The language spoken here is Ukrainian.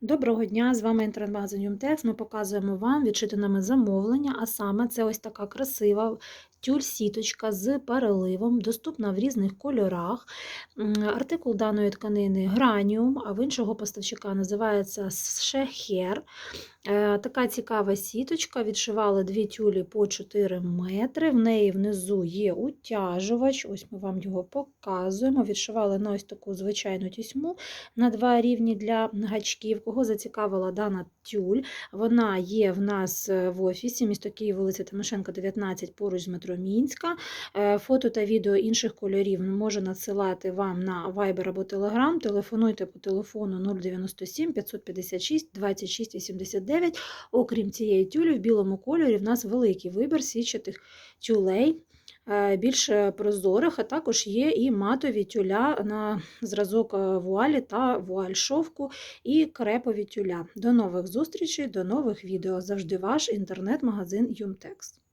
Доброго дня! З вами інтернет-магазин Юмтекс. Ми показуємо вам відшити нами замовлення, а саме це ось така красива тюль-сіточка з переливом, доступна в різних кольорах. Артикул даної тканини граніум, а в іншого поставщика називається шехер. Е, Така цікава сіточка. Відшивали дві тюлі по 4 метри. В неї внизу є утяжувач. Ось ми вам його показуємо. Відшивали на ось таку звичайну тісьму на два рівні для гачків. Кого зацікавила дана тюль, вона є в нас е, в офісі місто Київ, вулиця Тимошенка, 19, поруч з метро Мінська. Е, Фото та відео інших кольорів можу надсилати вам на Viber або Telegram. Телефонуйте по телефону 097 556 26 89. Окрім цієї тюлі, в білому кольорі в нас великий вибір січатих тюлей. Е, Більш прозорих, а також є і матові тюля на зразок е, вуалі та вуаль шовку і крепові тюля. До нових зустрічей, до нових відео. Завжди ваш інтернет-магазин Юмтекс.